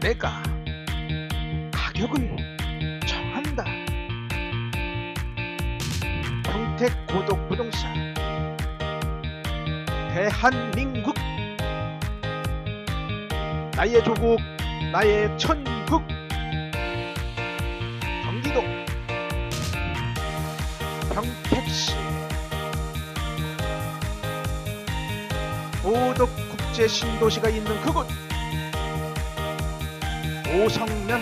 내가 가격을 정한다. 평택 고독 부동산. 대한민국. 나의 조국 나의 천국. 경기도. 평택시. 고독 국제 신도시가 있는 그곳 오성면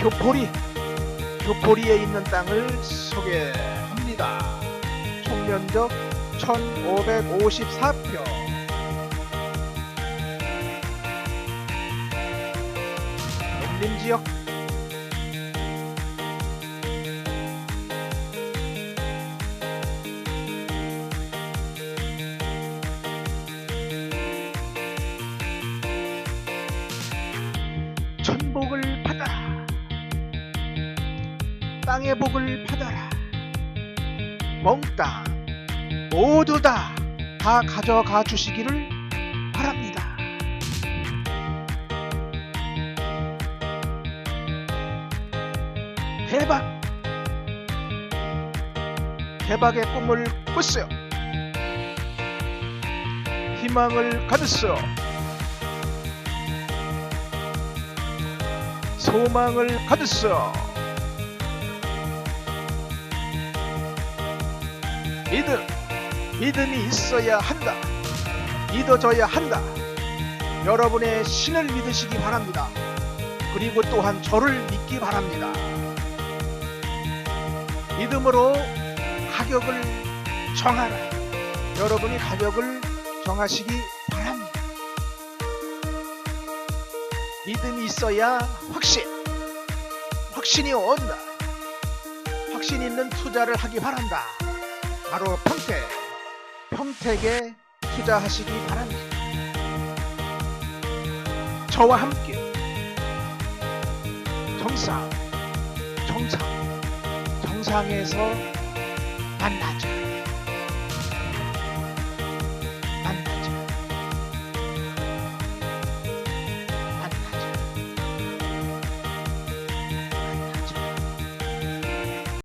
교포리 교포리에 있는 땅을 소개합니다. 총 면적 1554평 농림지역 천복을 받아라 땅의 복을 받아라 몽땅 모두 다, 다 가져가 주시기를 바랍니다. 대박! 대박의 꿈을 꾸세요. 희망을 가졌어요. 소망을 가졌어요. 믿음, 믿음이 있어야 한다. 믿어져야 한다. 여러분의 신을 믿으시기 바랍니다. 그리고 또한 저를 믿기 바랍니다. 믿음으로 가격을 정하라. 여러분이 가격을 정하시기 바랍니다. 믿음이 있어야 확신, 확신이 온다. 확신 있는 투자를 하기 바란다. 바로 평택, 평택에 투자하시기 바랍니다. 저와 함께 정상, 정상, 정상에서